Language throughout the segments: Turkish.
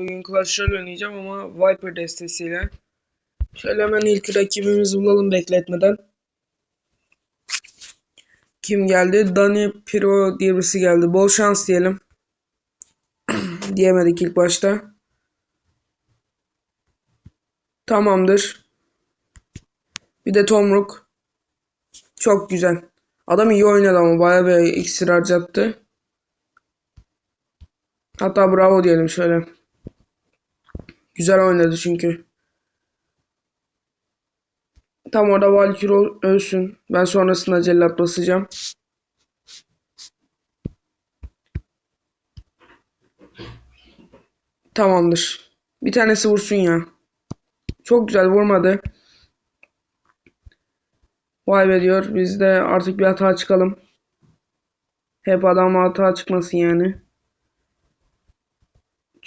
Bugün Clash Royale oynayacağım ama Viper destesiyle. Şöyle hemen ilk rakibimizi bulalım bekletmeden. Kim geldi? Dani Piro diye birisi geldi. Bol şans diyelim. Diyemedik ilk başta. Tamamdır. Bir de Tomruk. Çok güzel. Adam iyi oynadı ama bayağı bir iksir harcattı. Hatta bravo diyelim şöyle. Güzel oynadı çünkü. Tam orada Valkyrie ölsün. Ben sonrasında cellat basacağım. Tamamdır. Bir tanesi vursun ya. Çok güzel vurmadı. Vay be diyor. Biz de artık bir hata çıkalım. Hep adam hata çıkmasın yani.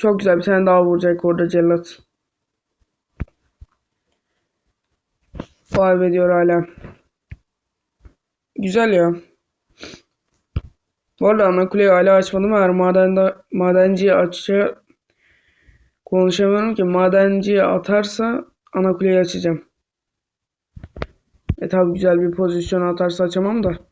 Çok güzel bir tane daha vuracak orada cellat. Vay be diyor hala. Güzel ya. Bu arada ana kuleyi hala açmadım. Eğer madende, madenciyi açça konuşamıyorum ki. Madenciyi atarsa ana kuleyi açacağım. E tabi güzel bir pozisyon atarsa açamam da.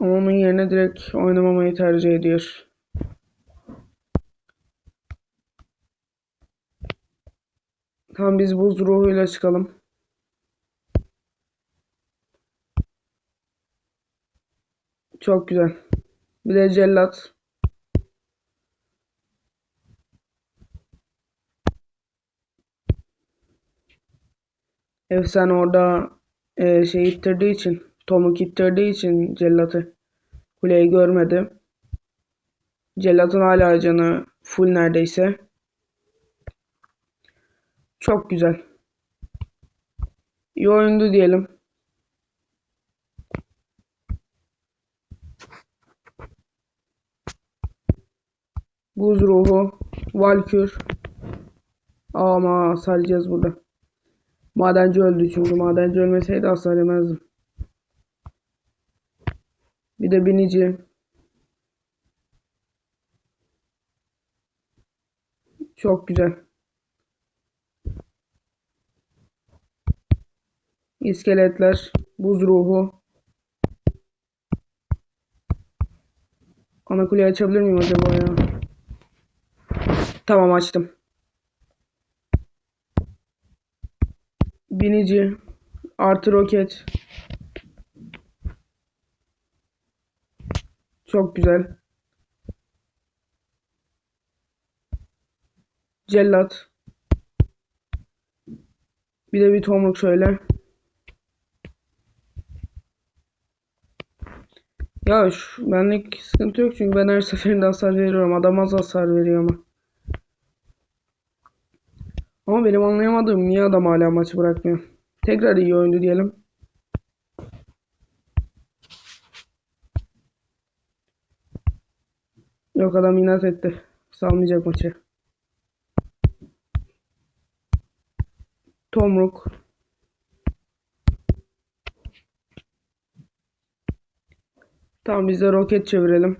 Ama onun yerine direkt oynamamayı tercih ediyor. Tamam biz buz ruhuyla çıkalım. Çok güzel. Bir de cellat. Efsane orada e, şey ittirdiği için, Tomuk ittirdiği için cellatı kuleyi görmedi. Cellatın hala canı full neredeyse. Çok güzel. İyi oyundu diyelim. Buz ruhu, Valkür. Ama saracağız burada. Madenci öldü çünkü madenci ölmeseydi yemezdim. Bir de binici. Çok güzel. İskeletler, buz ruhu. Ana kuleyi açabilir miyim acaba ya? Tamam açtım. Binici, artı roket. Çok güzel. Cellat. Bir de bir tomruk şöyle. Ya şu benlik sıkıntı yok çünkü ben her seferinde hasar veriyorum. Adam az hasar veriyor ama. Ama benim anlayamadığım niye adam hala maçı bırakmıyor. Tekrar iyi oyundu diyelim. Yok adam inat etti. Salmayacak maçı. Tomruk. Tamam biz de roket çevirelim.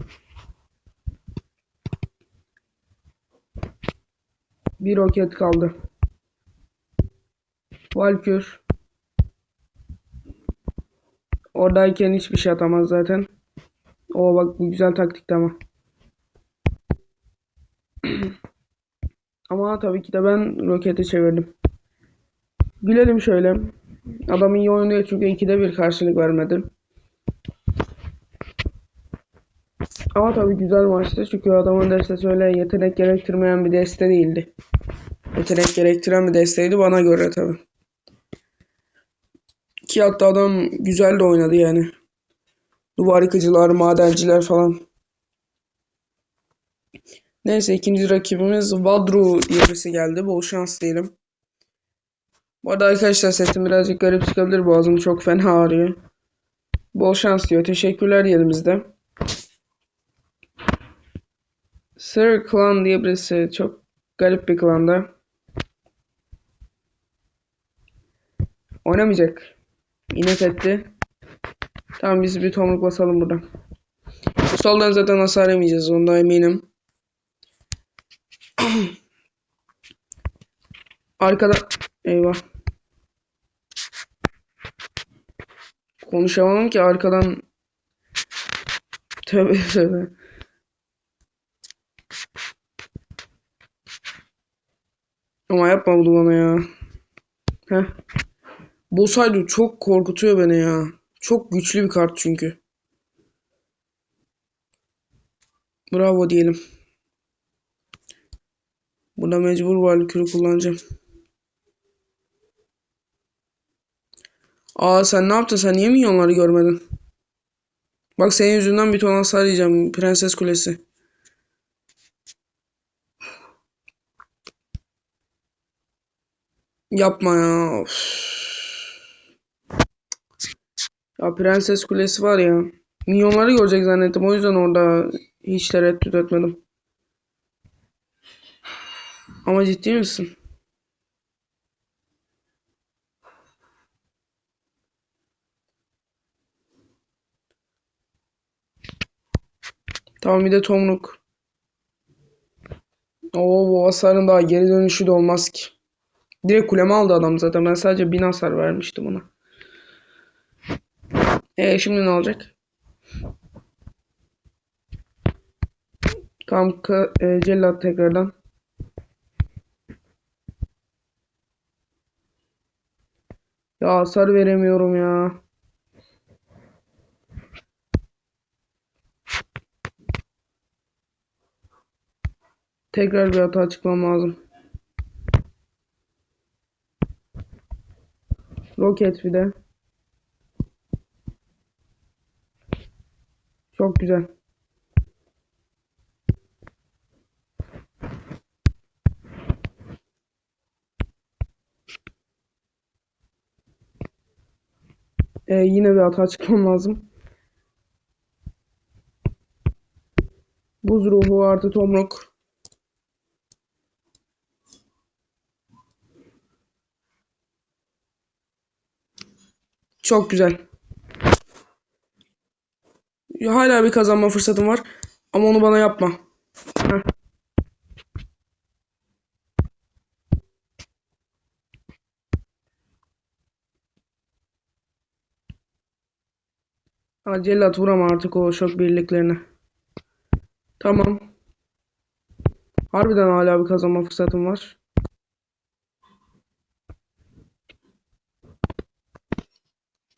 Bir roket kaldı. Valkür. Oradayken hiçbir şey atamaz zaten. O bak bu güzel taktikti ama. Ama tabii ki de ben roketi çevirdim. Gülelim şöyle. Adam iyi oynuyor çünkü ikide bir karşılık vermedi. Ama tabii güzel maçtı çünkü adamın destesi öyle yetenek gerektirmeyen bir deste değildi. Yetenek gerektiren bir desteydi bana göre tabii. Ki hatta adam güzel de oynadı yani. Duvar yıkıcılar, madenciler falan. Neyse ikinci rakibimiz Vadru diye birisi geldi. Bol şans diyelim. Bu arada arkadaşlar sesim birazcık garip çıkabilir. Boğazım çok fena ağrıyor. Bol şans diyor. Teşekkürler diyelim biz de. Sir Clan diye birisi çok garip bir klanda. Oynamayacak. İnat etti. Tamam biz bir tomruk basalım buradan. Soldan zaten hasar yemeyeceğiz. Ondan eminim. Arkada... Eyvah. Konuşamam ki arkadan... Tövbe tövbe. Ama yapma bunu bana ya. Heh. Bosaydu çok korkutuyor beni ya. Çok güçlü bir kart çünkü. Bravo diyelim. Burada mecbur Valkyrie kullanacağım. Aa sen ne yaptın? Sen niye minyonları görmedin? Bak senin yüzünden bir ton hasar yiyeceğim. Prenses Kulesi. Yapma ya. Of. Ya Prenses Kulesi var ya. Minyonları görecek zannettim. O yüzden orada hiç tereddüt etmedim. Ama ciddi misin? Tamam bir de tomruk. Oo bu hasarın daha geri dönüşü de olmaz ki. Direkt kulemi aldı adam zaten. Ben sadece 1000 hasar vermiştim ona. E şimdi ne olacak? Tamam ka- e, cellat tekrardan. Ya hasar veremiyorum ya. Tekrar bir hata çıkmam lazım. Roket bir de. Çok güzel. Ee, yine bir hata çıkmam lazım. Buz ruhu artı tomruk. Çok güzel. Hala bir kazanma fırsatım var. Ama onu bana yapma. Heh. Ha, cellat vurama artık o şok birliklerine. Tamam. Harbiden hala bir kazanma fırsatım var.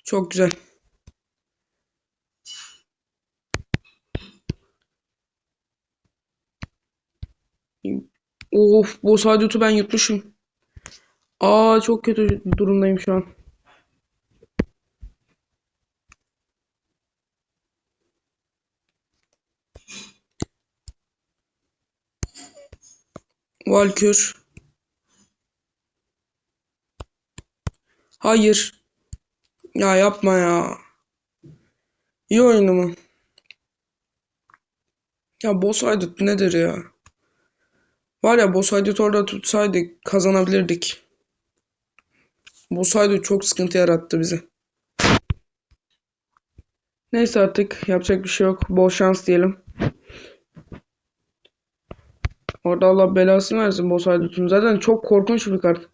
Çok güzel. Of, bu sadütü ben yutmuşum. Aa çok kötü durumdayım şu an. Valkür. Hayır. Ya yapma ya. İyi oyunu mu? Ya boss haydut nedir ya? Var ya boss orada tutsaydık kazanabilirdik. Boss çok sıkıntı yarattı bize. Neyse artık yapacak bir şey yok. Bol şans diyelim. Orada Allah belasını versin boss haydutun. Zaten çok korkunç bir kart.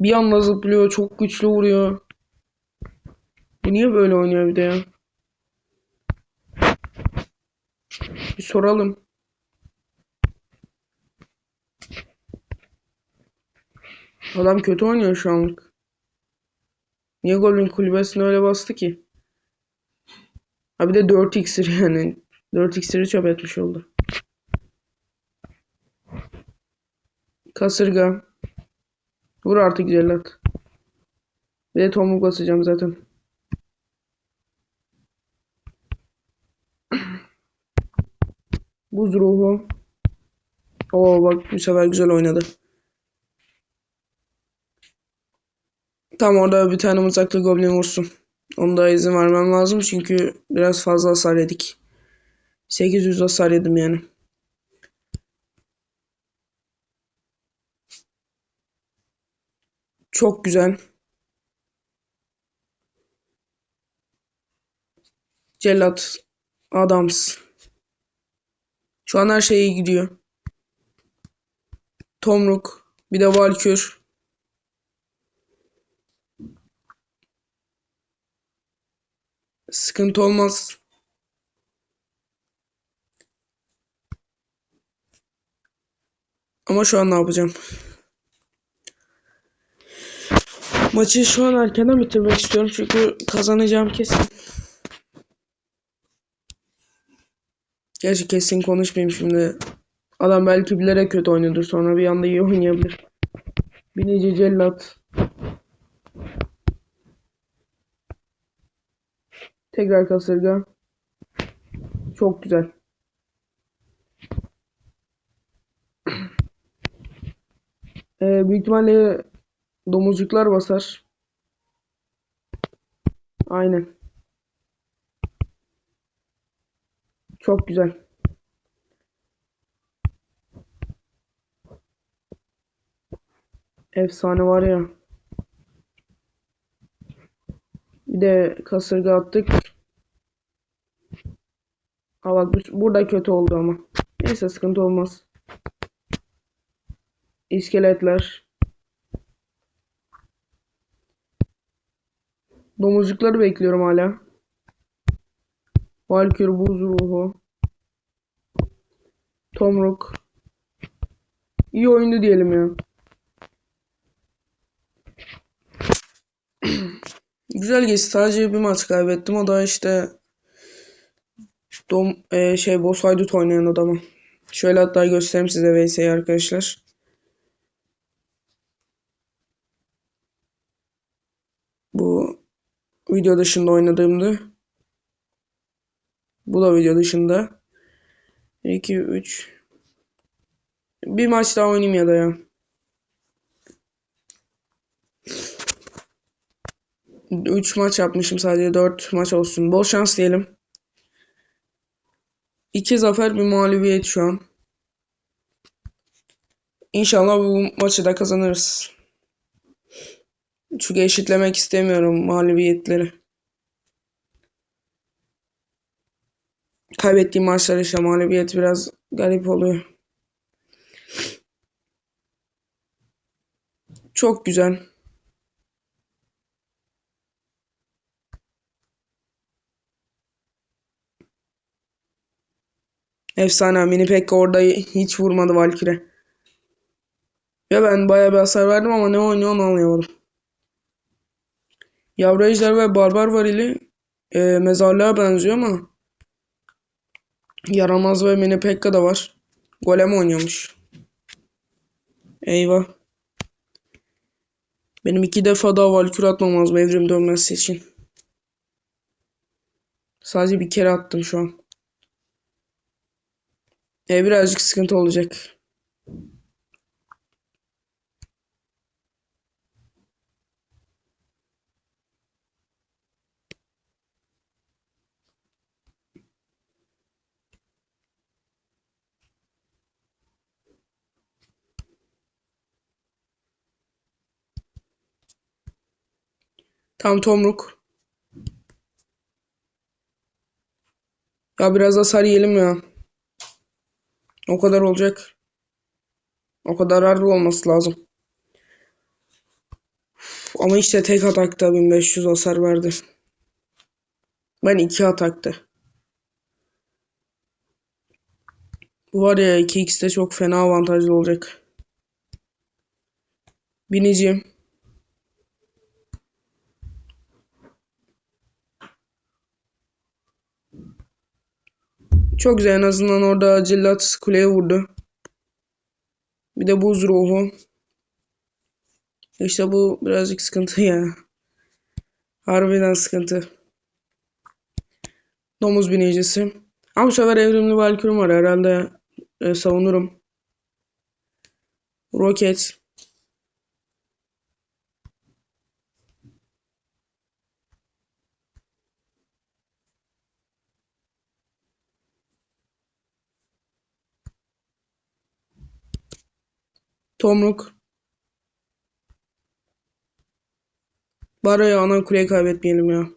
Bir anda zıplıyor, çok güçlü vuruyor. Bu niye böyle oynuyor bir de ya? Bir soralım. Adam kötü oynuyor şu anlık. Niye Goblin kulübesine öyle bastı ki? Ha bir de 4 iksir yani. 4 iksiri çöp etmiş oldu. Kasırga. Vur artık cellat. De tomruk basacağım zaten. Buz ruhu. Oo bak bu sefer güzel oynadı. Tam orada bir tane mızraklı goblin vursun. Onu da izin vermem lazım çünkü biraz fazla hasar yedik. 800 hasar yedim yani. Çok güzel. Cellat Adams. Şu an her şey iyi gidiyor. Tomruk. Bir de Valkür. Sıkıntı olmaz. Ama şu an ne yapacağım? Maçı şu an erkenden bitirmek istiyorum çünkü kazanacağım kesin. Gerçi kesin konuşmayayım şimdi. Adam belki bilerek kötü oynuyordur sonra bir anda iyi oynayabilir. Binici cellat. Tekrar kasırga. Çok güzel. Ee, büyük ihtimalle domuzcuklar basar. Aynen. Çok güzel. Efsane var ya. Bir de kasırga attık. Ha bak bu- burada kötü oldu ama. Neyse sıkıntı olmaz. İskeletler. Domuzcukları bekliyorum hala. Valkür buz ruhu. Tomruk. İyi oyundu diyelim ya. Güzel geçti. Sadece bir maç kaybettim. O da işte Dom e, şey Boss Haydut oynayan adamı. Şöyle hatta göstereyim size VS'yi arkadaşlar. Bu video dışında oynadığımdı. Bu da video dışında. 2 3 Bir maç daha oynayayım ya da ya. 3 maç yapmışım sadece 4 maç olsun. Bol şans diyelim. 2 zafer bir mağlubiyet şu an. İnşallah bu maçı da kazanırız. Çünkü eşitlemek istemiyorum mağlubiyetleri. Kaybettiğim maçlar işte mağlubiyet biraz garip oluyor. Çok güzel. Efsane mini Pekka orada hiç vurmadı Valkyrie. Ya ben bayağı bir hasar verdim ama ne oynuyor onu anlayamadım. Yavru ejder ve barbar varili e, mezarlığa benziyor ama yaramaz ve mini Pekka da var. Golem oynuyormuş. Eyvah. Benim iki defa daha Valkyrie atmam lazım evrim dönmesi için. Sadece bir kere attım şu an. E, birazcık sıkıntı olacak. Tam tomruk. Ya biraz hasar yiyelim ya. O kadar olacak. O kadar harbi olması lazım. Ama işte tek atakta 1500 hasar verdi. Ben iki atakta. Bu var ya 2x'te çok fena avantajlı olacak. Bineceğim. Çok güzel en azından orada Cillat kuleye vurdu. Bir de buz ruhu. İşte bu birazcık sıkıntı ya. Harbiden sıkıntı. Domuz binicisi. Ama bu sefer evrimli Valkürüm var. Herhalde e, savunurum. Roket. Tomruk. Bari ya ana kuleyi kaybetmeyelim ya.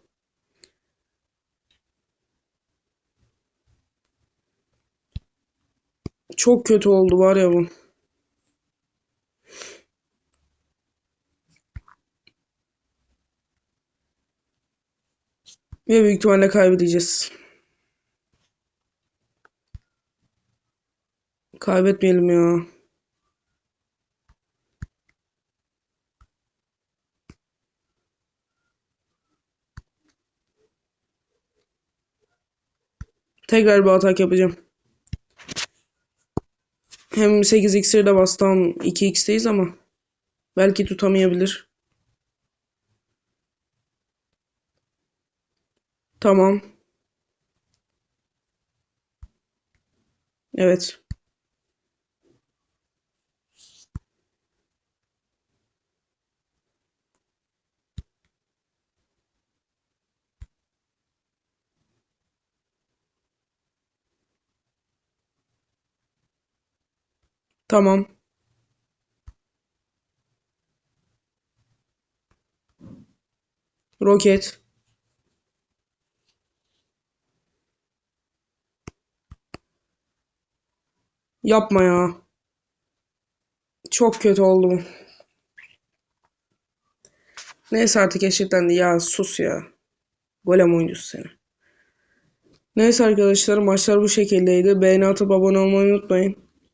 Çok kötü oldu var ya bu. Ve büyük ihtimalle kaybedeceğiz. Kaybetmeyelim ya. Tekrar bir atak yapacağım. Hem 8 iksir de bas tam 2x'teyiz ama belki tutamayabilir. Tamam. Evet. Tamam. Roket. Yapma ya. Çok kötü oldu. Neyse artık eşitlendi. Ya sus ya. Golem oyuncusu seni. Neyse arkadaşlar maçlar bu şekildeydi. Beğeni atıp abone olmayı unutmayın.